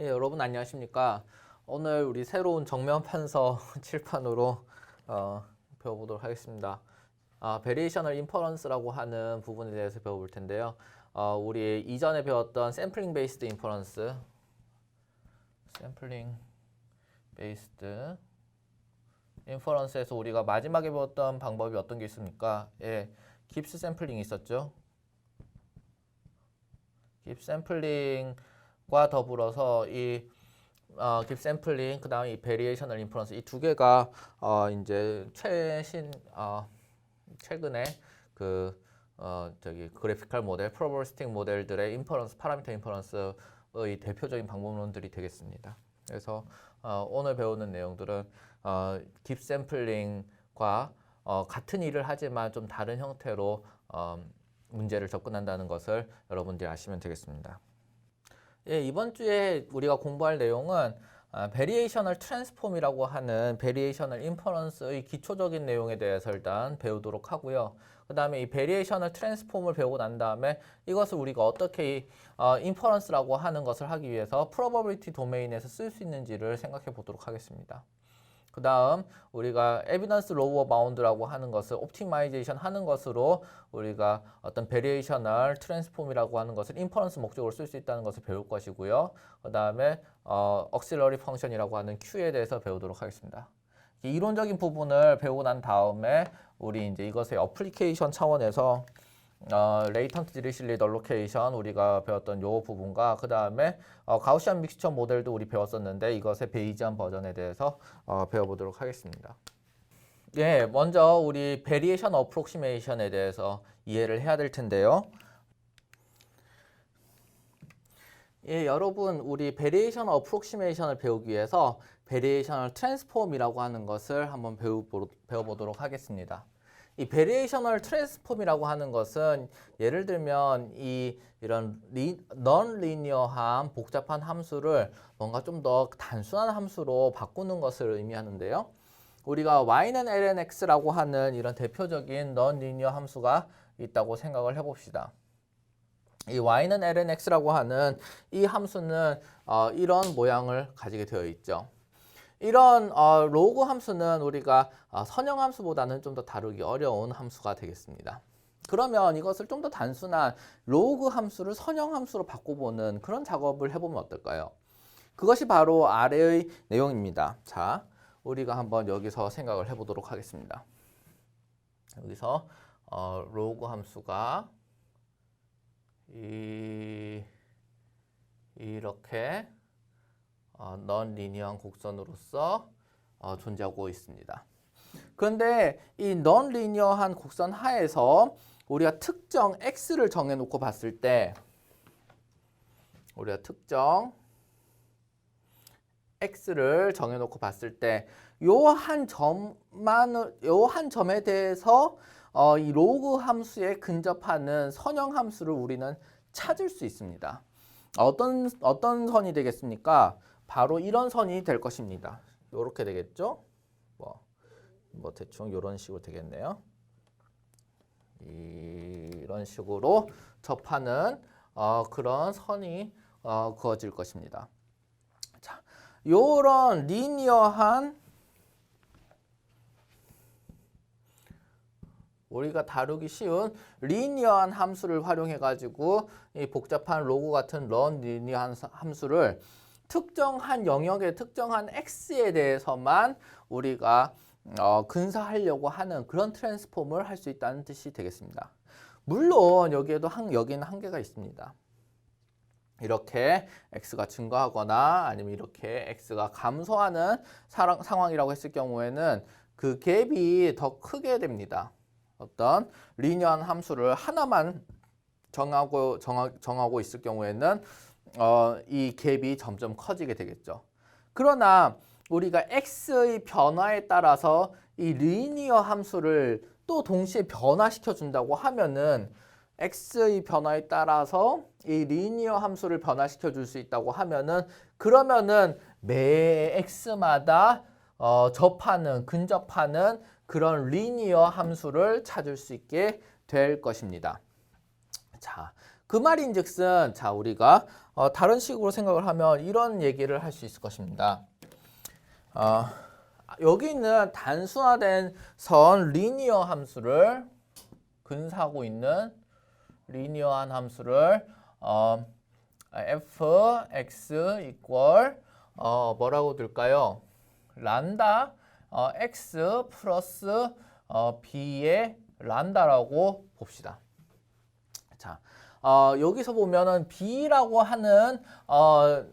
예, 여러분 안녕하십니까? 오늘 우리 새로운 정면 판서 칠판으로 어, 배워보도록 하겠습니다. 아, 베리에이셔널 인퍼런스라고 하는 부분에 대해서 배워볼 텐데요. 어, 우리 이전에 배웠던 샘플링 베이스드 인퍼런스, 샘플링 베이스드 인퍼런스에서 우리가 마지막에 배웠던 방법이 어떤 게 있습니까? 예, 깁스 샘플링이 있었죠. 깁 샘플링 과 더불어서 이 어, 깁 샘플링 그다음에 이 베리에이셔널 인프런스 이 두 개가 어, 이제 최신 어, 최근에 그 어, 저기 그래피컬 모델, 프로버스팅 모델들의 인퍼런스, 파라미터 인퍼런스의 대표적인 방법론들이 되겠습니다. 그래서 어, 오늘 배우는 내용들은 어, 깁 샘플링과 어, 같은 일을 하지만 좀 다른 형태로 어, 문제를 접근한다는 것을 여러분들이 아시면 되겠습니다. 예, 이번 주에 우리가 공부할 내용은 아, 베리에이셔널 트랜스폼이라고 하는 베리에이셔널 인퍼런스의 기초적인 내용에 대해서 일단 배우도록 하고요. 그 다음에 이 베리에이셔널 트랜스폼을 배우고 난 다음에 이것을 우리가 어떻게 이, 어, 인퍼런스라고 하는 것을 하기 위해서 프로버빌리티 도메인에서 쓸 수 있는지를 생각해 보도록 하겠습니다. 그 다음 우리가 에비던스 로우어 바운드라고 하는 것을 옵티마이제이션 하는 것으로 우리가 어떤 베리에이셔널 트랜스폼이라고 하는 것을 인퍼런스 목적으로 쓸 수 있다는 것을 배울 것이고요. 그 다음에 어, 억실러리 펑션이라고 하는 Q에 대해서 배우도록 하겠습니다. 이 이론적인 부분을 배우고 난 다음에 우리 이제 이것의 어플리케이션 차원에서 어, 레이턴트 디리실리 널로케이션 우리가 배웠던 요 부분과 그 다음에 어, 가우시안 믹스처 모델도 우리 배웠었는데 이것의 베이지한 버전에 대해서 어, 배워보도록 하겠습니다. 예, 먼저 우리 베리에이션 어프록시메이션에 대해서 이해를 해야 될 텐데요. 예, 여러분 우리 베리에이션 어프록시메이션을 배우기 위해서 베리에이셔널 트랜스폼이라고 하는 것을 한번 배우, 배워보도록 하겠습니다. 이 베리에이셔널 트랜스폼이라고 하는 것은 예를 들면 이 이런 리, 넌 리니어한 복잡한 함수를 뭔가 좀 더 단순한 함수로 바꾸는 것을 의미하는데요. 우리가 y는 lnx라고 하는 이런 대표적인 넌 리니어 함수가 있다고 생각을 해봅시다. 이 y는 lnx라고 하는 이 함수는 어, 이런 모양을 가지게 되어 있죠. 이런 어, 로그 함수는 우리가 어, 선형 함수보다는 좀 더 다루기 어려운 함수가 되겠습니다. 그러면 이것을 좀 더 단순한 로그 함수를 선형 함수로 바꿔보는 그런 작업을 해보면 어떨까요? 그것이 바로 아래의 내용입니다. 자, 우리가 한번 여기서 생각을 해보도록 하겠습니다. 여기서 어, 로그 함수가 이, 이렇게 어, 넌 리니어한 곡선으로서 어, 존재하고 있습니다. 그런데 이 넌 리니어한 곡선 하에서 우리가 특정 x를 정해놓고 봤을 때 우리가 특정 x를 정해놓고 봤을 때 요 한 점만 요 한 점에 대해서 어, 이 로그 함수에 근접하는 선형 함수를 우리는 찾을 수 있습니다. 어떤 어떤 선이 되겠습니까? 바로 이런 선이 될 것입니다. 이렇게 되겠죠? 뭐, 뭐 대충 이런 식으로 되겠네요. 이런 식으로 접하는 어, 그런 선이 어, 그어질 것입니다. 자, 요런 리니어한 우리가 다루기 쉬운 리니어한 함수를 활용해 가지고 이 복잡한 로그 같은 런 리니어한 함수를 특정한 영역의 특정한 x에 대해서만 우리가 어, 근사하려고 하는 그런 트랜스폼을 할 수 있다는 뜻이 되겠습니다. 물론 여기에도 한, 여기는 한계가 있습니다. 이렇게 x가 증가하거나 아니면 이렇게 x가 감소하는 사랑, 상황이라고 했을 경우에는 그 갭이 더 크게 됩니다. 어떤 리니어한 함수를 하나만 정하고 정하, 정하고 있을 경우에는 어, 이 갭이 점점 커지게 되겠죠. 그러나 우리가 x의 변화에 따라서 이 리니어 함수를 또 동시에 변화시켜 준다고 하면은 x의 변화에 따라서 이 리니어 함수를 변화시켜 줄 수 있다고 하면은 그러면은 매 x마다 어, 접하는 근접하는 그런 리니어 함수를 찾을 수 있게 될 것입니다. 자, 그 말인즉슨 자 우리가 어, 다른 식으로 생각을 하면 이런 얘기를 할 수 있을 것입니다. 어, 여기 있는 단순화된 선 리니어 함수를 근사하고 있는 리니어한 함수를 어, f x 이퀄 어, 뭐라고 둘까요? 란다 어, x 플러스 어, b의 란다라고 봅시다. 자, 어, 여기서 보면은 b라고 하는 어,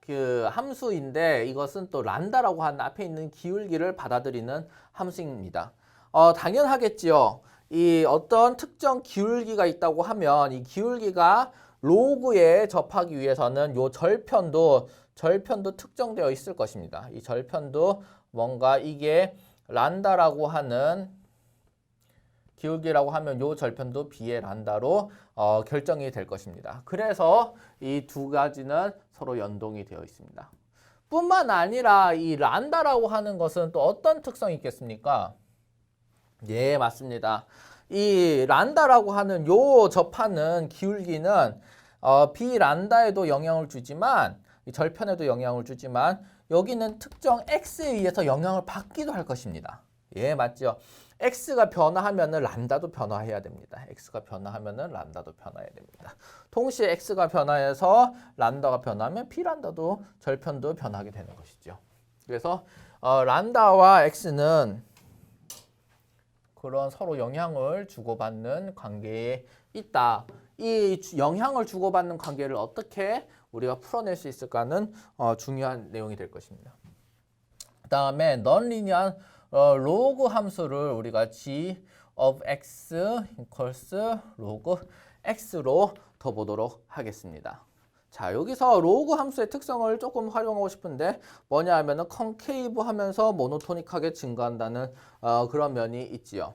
그 함수인데 이것은 또 란다라고 하는 앞에 있는 기울기를 받아들이는 함수입니다. 어, 당연하겠지요. 이 어떤 특정 기울기가 있다고 하면 이 기울기가 로그에 접하기 위해서는 요 절편도 절편도 특정되어 있을 것입니다. 이 절편도 뭔가 이게 란다라고 하는 기울기라고 하면 요 절편도 b의 란다로 어, 결정이 될 것입니다. 그래서 이 두 가지는 서로 연동이 되어 있습니다. 뿐만 아니라 이 란다라고 하는 것은 또 어떤 특성이 있겠습니까? 예, 맞습니다. 이 란다라고 하는 요 접하는 기울기는 어, 비란다에도 영향을 주지만 이 절편에도 영향을 주지만 여기는 특정 x에 의해서 영향을 받기도 할 것입니다. 예, 맞죠? x가 변화하면은 란다도 변화해야 됩니다. x가 변화하면은 란다도 변화해야 됩니다. 동시에 x가 변화해서 란다가 변하면 p란다도 절편도 변하게 되는 것이죠. 그래서 어, 란다와 x는 그런 서로 영향을 주고받는 관계에 있다. 이 주- 영향을 주고받는 관계를 어떻게 우리가 풀어낼 수 있을까는 어, 중요한 내용이 될 것입니다. 그 다음에 넌리니한 어, 로그 함수를 우리가 g of x equals 로그 x로 더 보도록 하겠습니다. 자 여기서 로그 함수의 특성을 조금 활용하고 싶은데 뭐냐 하면은 컨케이브 하면서 모노토닉하게 증가한다는 어, 그런 면이 있지요.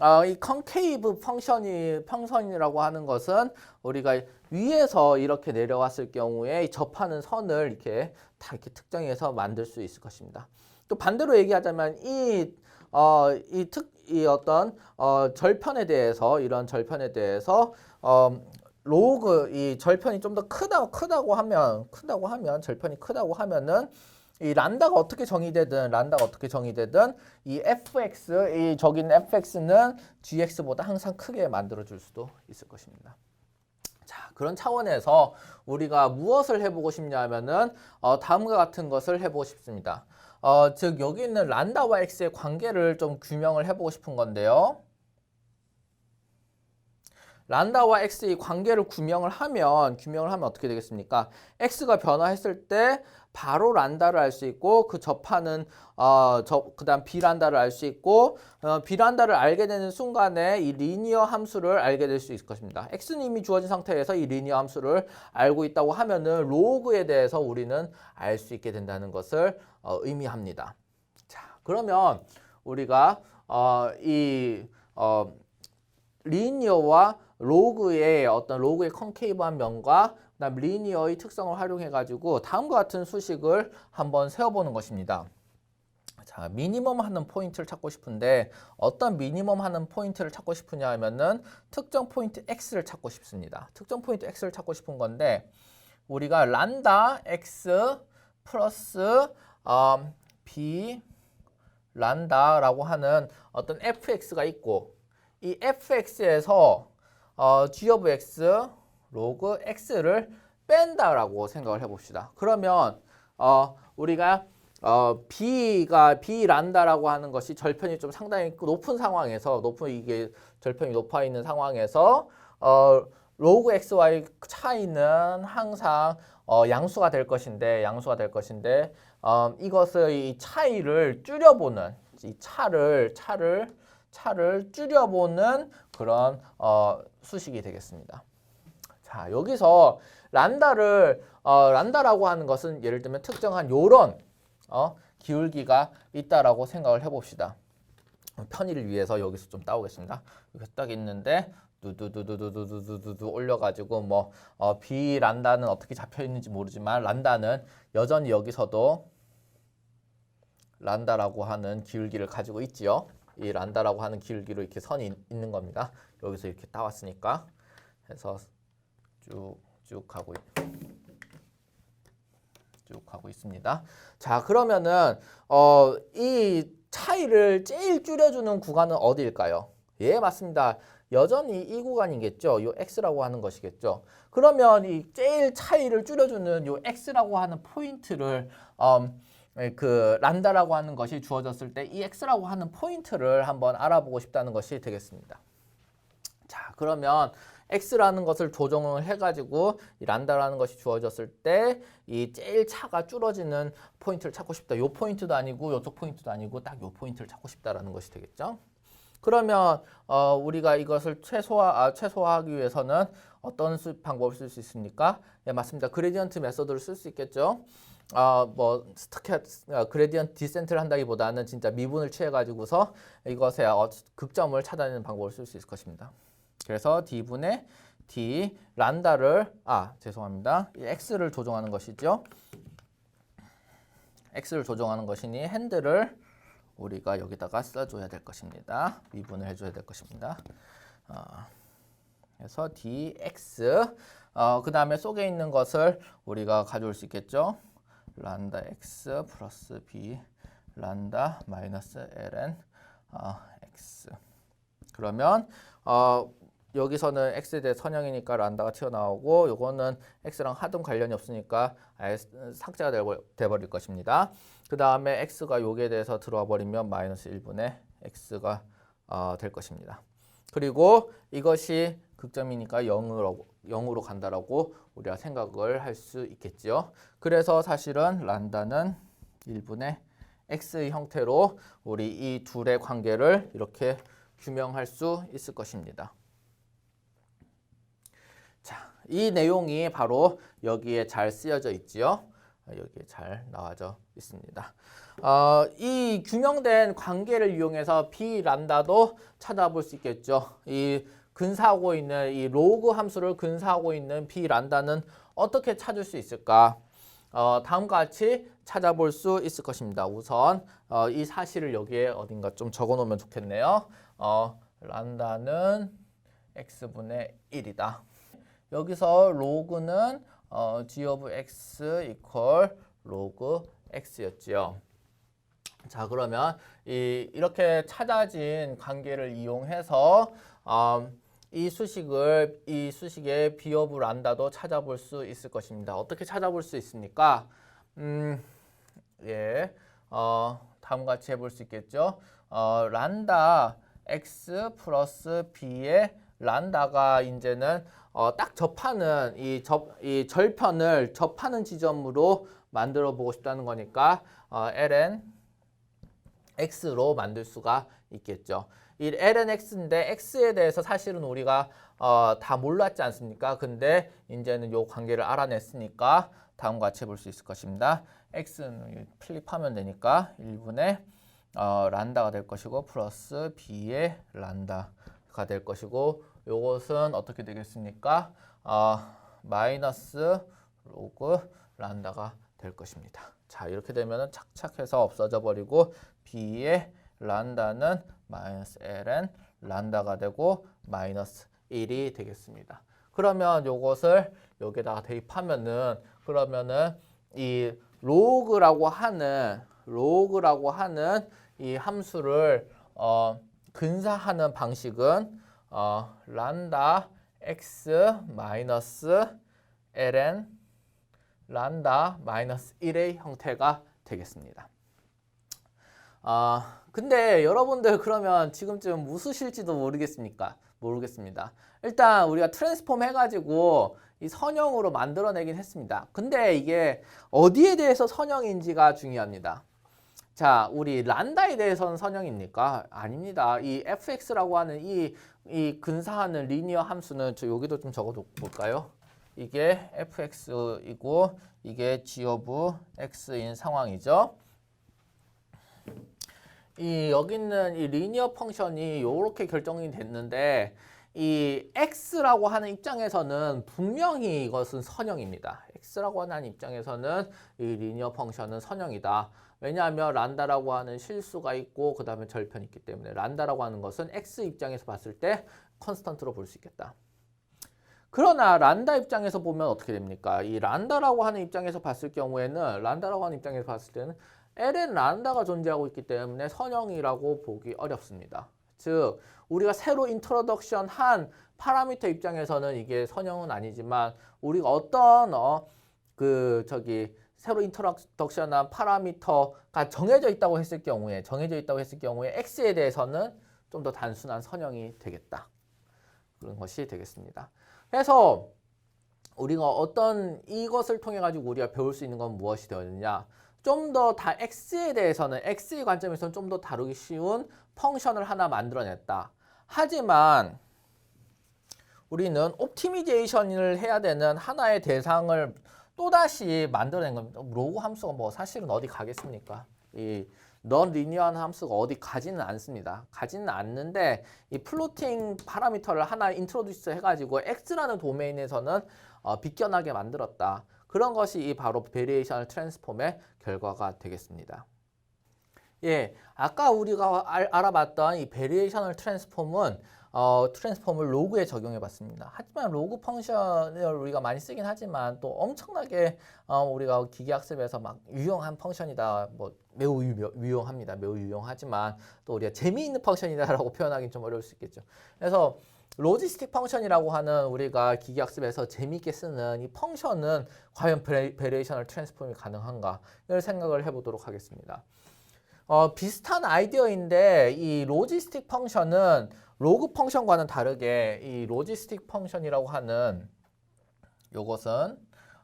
어, 이 컨케이브 펑션이 펑션이라고 하는 것은 우리가 위에서 이렇게 내려왔을 경우에 이 접하는 선을 이렇게 다 이렇게 특정해서 만들 수 있을 것입니다. 또 반대로 얘기하자면 이 어, 이 특, 이 어떤 어, 절편에 대해서 이런 절편에 대해서 어, 로그 이 절편이 좀 더 크다 크다고 하면 크다고 하면 절편이 크다고 하면은 이 란다가 어떻게 정의되든 란다가 어떻게 정의되든 이 fx 이 있는 fx는 gx보다 항상 크게 만들어 줄 수도 있을 것입니다. 자, 그런 차원에서 우리가 무엇을 해보고 싶냐면은 어, 다음과 같은 것을 해보고 싶습니다. 어, 즉 여기 있는 란다와 x의 관계를 좀 규명을 해보고 싶은 건데요. 란다와 x의 관계를 규명을 하면 규명을 하면 어떻게 되겠습니까? x가 변화했을 때 바로 란다를 알 수 있고 그 접하는 어저 그다음 비란다를 알 수 있고 어, 비란다를 알게 되는 순간에 이 리니어 함수를 알게 될 수 있을 것입니다. x는 이미 주어진 상태에서 이 리니어 함수를 알고 있다고 하면은 로그에 대해서 우리는 알 수 있게 된다는 것을 어, 의미합니다. 자, 그러면 우리가 어, 이 어, 리니어와 로그의 어떤 로그의 컨케이브한 면과 그다음 리니어의 특성을 활용해 가지고 다음과 같은 수식을 한번 세워보는 것입니다. 자, 미니멈 하는 포인트를 찾고 싶은데 어떤 미니멈 하는 포인트를 찾고 싶으냐 하면은 특정 포인트 x를 찾고 싶습니다. 특정 포인트 x를 찾고 싶은 건데 우리가 란다 x 플러스 어, b 란다라고 하는 어떤 fx가 있고 이 fx에서 어, g of x 로그 x를 뺀다라고 생각을 해봅시다. 그러면 어, 우리가 어, b가 b 란다라고 하는 것이 절편이 좀 상당히 높은 상황에서 높은 이게 절편이 높아 있는 상황에서 어, 로그 xy 차이는 항상 어, 양수가 될 것인데 양수가 될 것인데 어, 이것을 이 차이를 줄여보는 이 차를 차를 차를 줄여보는 그런 어, 수식이 되겠습니다. 자 여기서 란다를 어, 란다라고 하는 것은 예를 들면 특정한 요런 어, 기울기가 있다라고 생각을 해봅시다. 편의를 위해서 여기서 좀 따오겠습니다. 이렇게 딱 있는데 두두두두두두두두 올려가지고 뭐 어, B 란다는 어떻게 잡혀 있는지 모르지만 란다는 여전히 여기서도 란다라고 하는 기울기를 가지고 있지요. 이 란다라고 하는 기울기로 이렇게 선이 있- 있는 겁니다. 여기서 이렇게 따왔으니까 그래서 쭉쭉 가고 있, 쭉 가고 있습니다. 자 그러면은 어, 이 차이를 제일 줄여주는 구간은 어디일까요? 예 맞습니다. 여전히 이 구간이겠죠. 요 x라고 하는 것이겠죠. 그러면 이 제일 차이를 줄여주는 요 x라고 하는 포인트를 음, 그 란다라고 하는 것이 주어졌을 때 이 x라고 하는 포인트를 한번 알아보고 싶다는 것이 되겠습니다. 자 그러면 x라는 것을 조정을 해가지고 이 란다라는 것이 주어졌을 때 이 제일 차가 줄어지는 포인트를 찾고 싶다. 요 포인트도 아니고 요쪽 포인트도 아니고 딱 요 포인트를 찾고 싶다라는 것이 되겠죠. 그러면 어, 우리가 이것을 최소화 아, 최소화하기 위해서는 어떤 수, 방법을 쓸 수 있습니까? 예, 맞습니다. 그레디언트 메소드를 쓸 수 있겠죠. 아, 뭐 스타켓 어, 그레디언트 디센트를 한다기보다는 진짜 미분을 취해 가지고서 이것의 어, 극점을 찾아내는 방법을 쓸 수 있을 것입니다. 그래서 d분의 d 란다를 아 죄송합니다. 이 x를 조정하는 것이죠. x를 조정하는 것이니 핸들을 우리가 여기다가 써줘야 될 것입니다. 미분을 해줘야 될 것입니다. 어, 그래서 dx 어, 그 다음에 속에 있는 것을 우리가 가져올 수 있겠죠. 란다 x 플러스 b 란다 마이너스 ln 어, x 그러면 어, 여기서는 x에 대해 선형이니까 란다가 튀어나오고 요거는 x랑 하등 관련이 없으니까 아예 삭제가 돼버릴 것입니다. 그 다음에 x가 여기에 대해서 들어와 버리면 마이너스 1분의 x가 어, 될 것입니다. 그리고 이것이 극점이니까 0으로, 0으로 간다라고 우리가 생각을 할 수 있겠죠. 그래서 사실은 란다는 1분의 x의 형태로 우리 이 둘의 관계를 이렇게 규명할 수 있을 것입니다. 자, 이 내용이 바로 여기에 잘 쓰여져 있지요. 여기에 잘 나와져 있습니다. 어, 이 규명된 관계를 이용해서 b 란다도 찾아볼 수 있겠죠. 이 근사하고 있는 이 로그 함수를 근사하고 있는 b 란다는 어떻게 찾을 수 있을까? 어, 다음과 같이 찾아볼 수 있을 것입니다. 우선 어, 이 사실을 여기에 어딘가 좀 적어 놓으면 좋겠네요. 어, 란다는 x분의 1이다. 여기서 로그는 어, g of x 이퀄 로그 x였지요. 자 그러면 이, 이렇게 찾아진 관계를 이용해서 음, 이 수식을 이 수식의 of 란다도 찾아볼 수 있을 것입니다. 어떻게 찾아볼 수 있습니까? 음, 예, 어, 다음과 같이 해볼 수 있겠죠. 어, 란다 x 플러스 b의 란다가 이제는 어, 딱 접하는 이, 접, 이 절편을 접하는 지점으로 만들어 보고 싶다는 거니까 어, ln x로 만들 수가 있겠죠. 이 ln x인데 x에 대해서 사실은 우리가 어, 다 몰랐지 않습니까? 근데 이제는 요 관계를 알아냈으니까 다음과 같이 볼수 있을 것입니다. x는 플립하면 되니까 1분의 어, 란다가 될 것이고 플러스 b의 란다가 될 것이고 요것은 어떻게 되겠습니까? 어, 마이너스 로그 란다가 될 것입니다. 자 이렇게 되면 착착해서 없어져 버리고 b의 란다는 마이너스 ln 란다가 되고 마이너스 1이 되겠습니다. 그러면 요것을 여기다가 대입하면은 그러면은 이 로그라고 하는 로그라고 하는 이 함수를 어, 근사하는 방식은 어, 란다 x 마이너스 ln 란다 마이너스 1의 형태가 되겠습니다. 아 근데 여러분들 그러면 지금쯤 무엇실지도 모르겠습니까? 모르겠습니다. 일단 우리가 트랜스폼 해가지고 이 선형으로 만들어내긴 했습니다. 근데 이게 어디에 대해서 선형인지가 중요합니다. 자, 우리 란다에 대해서는 선형입니까? 아닙니다. 이 fx라고 하는 이, 이 근사하는 리니어 함수는 저 여기도 좀 적어 볼까요? 이게 fx이고 이게 g of x인 상황이죠. 이 여기 있는 이 리니어 펑션이 이렇게 결정이 됐는데 이 x라고 하는 입장에서는 분명히 이것은 선형입니다. x라고 하는 입장에서는 이 리니어 펑션은 선형이다. 왜냐하면 란다라고 하는 실수가 있고 그 다음에 절편이 있기 때문에 란다라고 하는 것은 x 입장에서 봤을 때 컨스턴트로 볼 수 있겠다. 그러나 란다 입장에서 보면 어떻게 됩니까? 이 란다라고 하는 입장에서 봤을 경우에는 란다라고 하는 입장에서 봤을 때는 ln 란다가 존재하고 있기 때문에 선형이라고 보기 어렵습니다. 즉 우리가 새로 인트로덕션 한 파라미터 입장에서는 이게 선형은 아니지만 우리가 어떤 어, 그 저기 새로 인트로덕션한 파라미터가 정해져 있다고 했을 경우에 정해져 있다고 했을 경우에 x에 대해서는 좀 더 단순한 선형이 되겠다. 그런 것이 되겠습니다. 그래서 우리가 어떤 이것을 통해 가지고 우리가 배울 수 있는 건 무엇이 되느냐? 좀 더 다 x에 대해서는 x의 관점에서는 좀 더 다루기 쉬운 펑션을 하나 만들어냈다. 하지만 우리는 옵티미제이션을 해야 되는 하나의 대상을 또다시 만들어낸 겁니다. 로그 함수가 뭐 사실은 어디 가겠습니까? 이 넌 리니어한 함수가 어디 가지는 않습니다. 가지는 않는데 이 플로팅 파라미터를 하나 인트로듀스 해가지고 x라는 도메인에서는 어, 비껴나게 만들었다. 그런 것이 이 바로 베리에이셔널 트랜스폼의 결과가 되겠습니다. 예, 아까 우리가 알, 알아봤던 이 베리에이셔널 트랜스폼은 어, 트랜스폼을 로그에 적용해 봤습니다. 하지만 로그 펑션을 우리가 많이 쓰긴 하지만 또 엄청나게 어, 우리가 기계학습에서 막 유용한 펑션이다. 뭐 매우 유, 유용합니다. 매우 유용하지만 또 우리가 재미있는 펑션이다라고 표현하기는 좀 어려울 수 있겠죠. 그래서 로지스틱 펑션이라고 하는 우리가 기계학습에서 재미있게 쓰는 이 펑션은 과연 베리, 베리에이셔널 트랜스폼이 가능한가? 를 생각을 해보도록 하겠습니다. 어, 비슷한 아이디어인데 이 로지스틱 펑션은 로그 펑션과는 다르게 이 로지스틱 펑션이라고 하는 요것은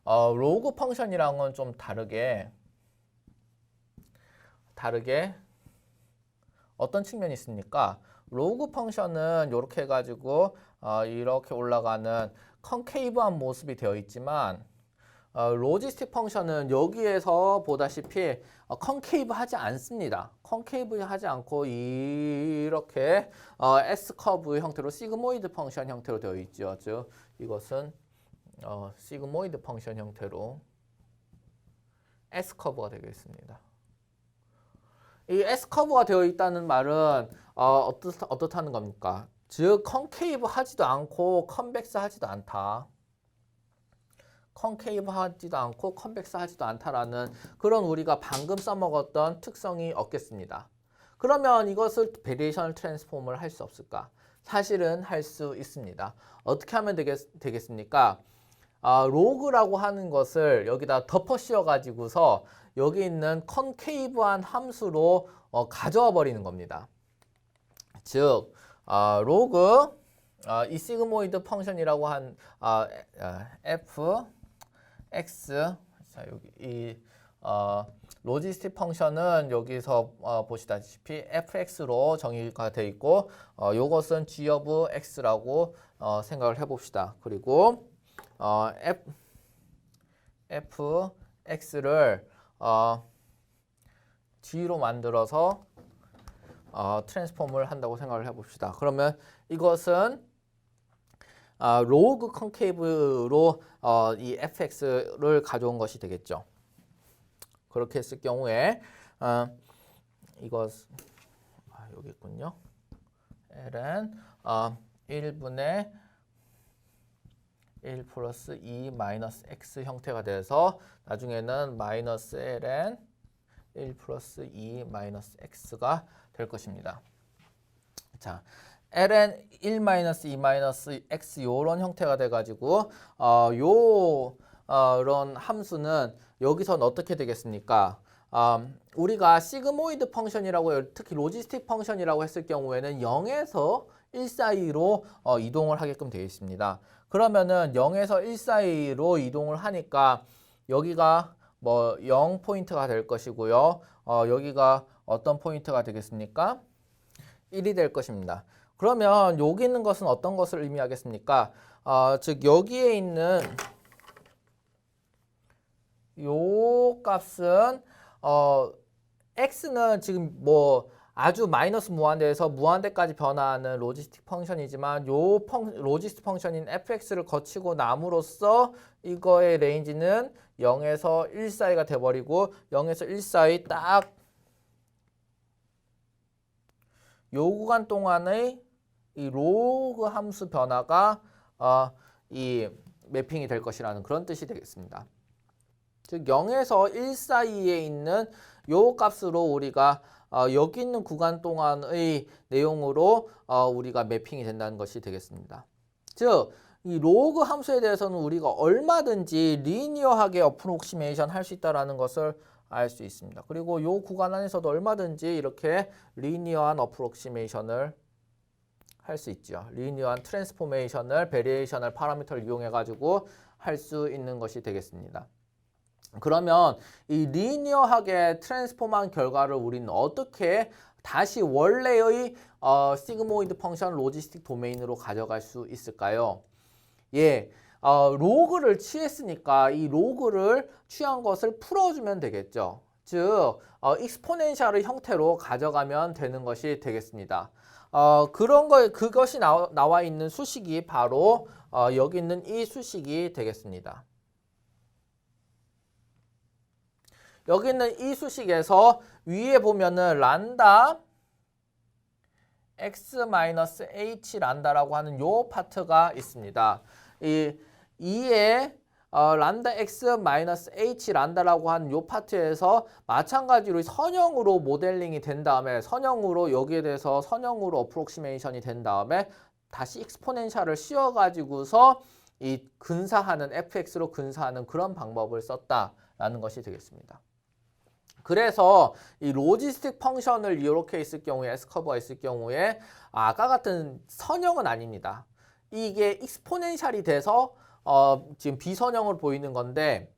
어, 로그 펑션이랑은 좀 다르게 다르게 어떤 측면이 있습니까? 로그 펑션은 이렇게 해가지고 어, 이렇게 올라가는 컨케이브한 모습이 되어 있지만 어, 로지스틱 펑션은 여기에서 보다시피 어, 컨케이브 하지 않습니다. 컨케이브 하지 않고 이렇게 어, S 커브 형태로 시그모이드 펑션 형태로 되어 있죠. 즉 이것은 어, 시그모이드 펑션 형태로 S 커브가 되겠습니다. 이 S 커브가 되어 있다는 말은 어, 어떻, 어떻다는 겁니까? 즉 컨케이브 하지도 않고 컨벡스 하지도 않다. 컨케이브 하지도 않고 컨벡스 하지도 않다라는 그런 우리가 방금 써먹었던 특성이 없겠습니다. 그러면 이것을 베리에이셔널 트랜스폼을 할 수 없을까? 사실은 할 수 있습니다. 어떻게 하면 되겠, 되겠습니까? 아, 로그라고 하는 것을 여기다 덮어 씌워 가지고서 여기 있는 컨케이브한 함수로 어, 가져와 버리는 겁니다. 즉 아, 로그 아, 이 시그모이드 펑션이라고 한 아, f x 자 여기 이 어, 로지스틱 펑션은 여기서 어, 보시다시피 fx로 정의가 되어 있고 어, 요것은 g of x라고 어, 생각을 해봅시다. 그리고 어, f, fx를 어, g로 만들어서 어, 트랜스폼을 한다고 생각을 해봅시다. 그러면 이것은 어, 로그 컨케이브로 어, 이 fx를 가져온 것이 되겠죠. 그렇게 했을 경우에 어, 이것 아, 여기 있군요. ln 어, 1분의 1 플러스 2 마이너스 x 형태가 돼서 나중에는 마이너스 ln 1 플러스 2 마이너스 x가 될 것입니다. 자, ln 1 마이너스 2 마이너스 x 요런 형태가 돼가지고 어, 요 어, 이런 함수는 여기선 어떻게 되겠습니까? 음, 우리가 시그모이드 펑션이라고 특히 로지스틱 펑션이라고 했을 경우에는 0에서 1 사이로 어, 이동을 하게끔 되어 있습니다. 그러면은 0에서 1 사이로 이동을 하니까 여기가 뭐 0 포인트가 될 것이고요. 어, 여기가 어떤 포인트가 되겠습니까? 1이 될 것입니다. 그러면 여기 있는 것은 어떤 것을 의미하겠습니까? 어, 즉 여기에 있는 요 값은 어, x는 지금 뭐 아주 마이너스 무한대에서 무한대까지 변화하는 로지스틱 펑션이지만 요 펑, 로지스틱 펑션인 fx를 거치고 남으로써 이거의 레인지는 0에서 1 사이가 돼버리고 0에서 1 사이 딱 요 구간 동안의 이 로그 함수 변화가 어, 이 매핑이 될 것이라는 그런 뜻이 되겠습니다. 즉 0에서 1 사이에 있는 요 값으로 우리가 어, 여기 있는 구간 동안의 내용으로 어, 우리가 매핑이 된다는 것이 되겠습니다. 즉, 이 로그 함수에 대해서는 우리가 얼마든지 리니어하게 어프록시메이션 할 수 있다라는 것을 알 수 있습니다. 그리고 요 구간 안에서도 얼마든지 이렇게 리니어한 어프록시메이션을 할 수 있죠. 리니어한 트랜스포메이션을 베리에이셔널 파라미터를 이용해 가지고 할 수 있는 것이 되겠습니다. 그러면 이 리니어하게 트랜스폼한 결과를 우리는 어떻게 다시 원래의 어, 시그모이드 펑션 로지스틱 도메인으로 가져갈 수 있을까요? 예, 어, 로그를 취했으니까 이 로그를 취한 것을 풀어주면 되겠죠. 즉, 어, 익스포넨셜의 형태로 가져가면 되는 것이 되겠습니다. 어, 그런 거 그것이 나와, 나와 있는 수식이 바로 어, 여기 있는 이 수식이 되겠습니다. 여기 있는 이 수식에서 위에 보면은 란다 x-h 란다라고 하는 요 파트가 있습니다. 이 2의 어, 란다 x-h 란다라고 하는 요 파트에서 마찬가지로 선형으로 모델링이 된 다음에 선형으로 여기에 대해서 선형으로 어프록시메이션이 된 다음에 다시 익스포넨셜을 씌워 가지고서 이 근사하는 fx로 근사하는 그런 방법을 썼다라는 것이 되겠습니다. 그래서 이 로지스틱 펑션을 이렇게 있을 경우에 S커브가 있을 경우에 아까 같은 선형은 아닙니다. 이게 익스포넨셜이 돼서 어, 지금 비선형으로 보이는 건데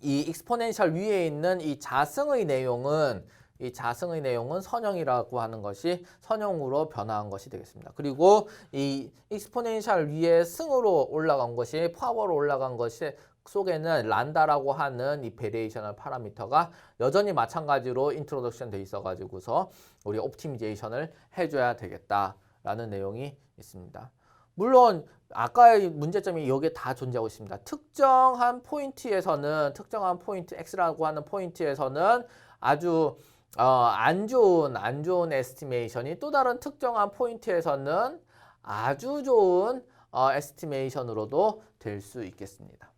이 익스포넨셜 위에 있는 이 자승의 내용은 이 자승의 내용은 선형이라고 하는 것이 선형으로 변화한 것이 되겠습니다. 그리고 이 익스포넨셜 위에 승으로 올라간 것이 파워로 올라간 것이 속에는 란다라고 하는 이 베리에이셔널 파라미터가 여전히 마찬가지로 인트로덕션 돼 있어 가지고서 우리 옵티미제이션을 해 줘야 되겠다라는 내용이 있습니다. 물론 아까의 문제점이 여기에 다 존재하고 있습니다. 특정한 포인트에서는 특정한 포인트 x라고 하는 포인트에서는 아주 어, 안 좋은 안 좋은 에스티메이션이 또 다른 특정한 포인트에서는 아주 좋은 어, 에스티메이션으로도 될 수 있겠습니다.